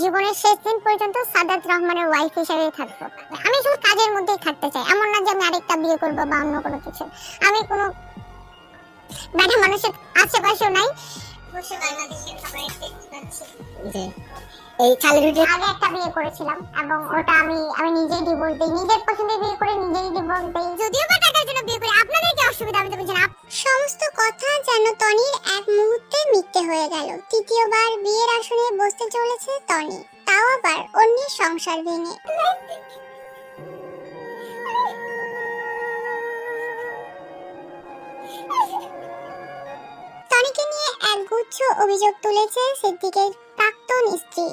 জীবনের শেষ দিন পর্যন্ত সাদাত রহমানের ওয়াইফ হিসেবে থাকব। আমি শুধু কাজের মধ্যেই থাকতে চাই। এমন না যে আমি আরেকটা বিয়ে করব বা অন্য কোনো কিছু। আমি কোনো ব্যাটা মানুষের আশেপাশেও নাই। এই চালের রুটি আগে একটা বিয়ে করেছিলাম এবং ওটা আমি আমি নিজেই ডিভোর্স দিই। নিজের পছন্দে বিয়ে করে নিজেই ডিভোর্স দিই। যদিও বা টাকার জন্য বিয়ে করি আপনাদের কি অসুবিধা? আমি যেন তনির এক মুহূর্তে মিথ্যে হয়ে গেল। তৃতীয়বার বিয়ের আসনে বসতে চলেছে তনি তাও আবার অন্যের সংসার ভেঙে। তনিকে নিয়ে একগুচ্ছ অভিযোগ তুলেছে সিদ্দিকের প্রাক্তন স্ত্রী।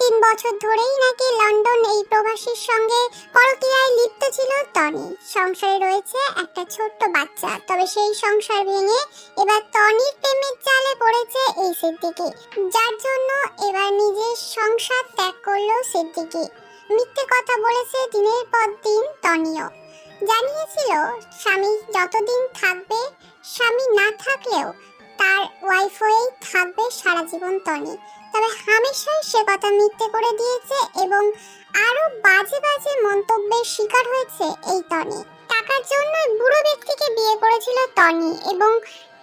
তিন বছর ধরেই নাকি লন্ডন এই প্রবাসীর সঙ্গে পরকীয়ায় লিপ্ত ছিল টনি। সংসারে রয়েছে একটা ছোট্ট বাচ্চা, তবে সেই সংসার ভেঙে এবার টনির প্রেমের জালে পড়েছে এই সিদ্দিকি, যার জন্য এবার নিজের সংসার ত্যাগ করল সিদ্দিকি। মিথ্যে কথা বলেছে দিনের পর দিন টনিও। জানিয়েছিল, স্বামী যতদিন থাকবে, স্বামী না থাকলেও ওয়াইফ থাকবে সারা জীবন টনি তবে হামেশাই সে কথা মিথ্যে করে দিয়েছে এবং আরও বাজে বাজে মন্তব্যের শিকার হয়েছে এই তনি। টাকার জন্য বুড়ো ব্যক্তিকে বিয়ে করেছিল তনি এবং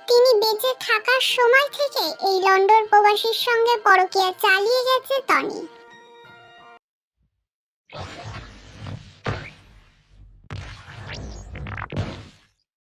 তিনি বেঁচে থাকার সময় থেকে এই লন্ডন প্রবাসীর সঙ্গে পরকীয়া চালিয়ে গেছে তনি।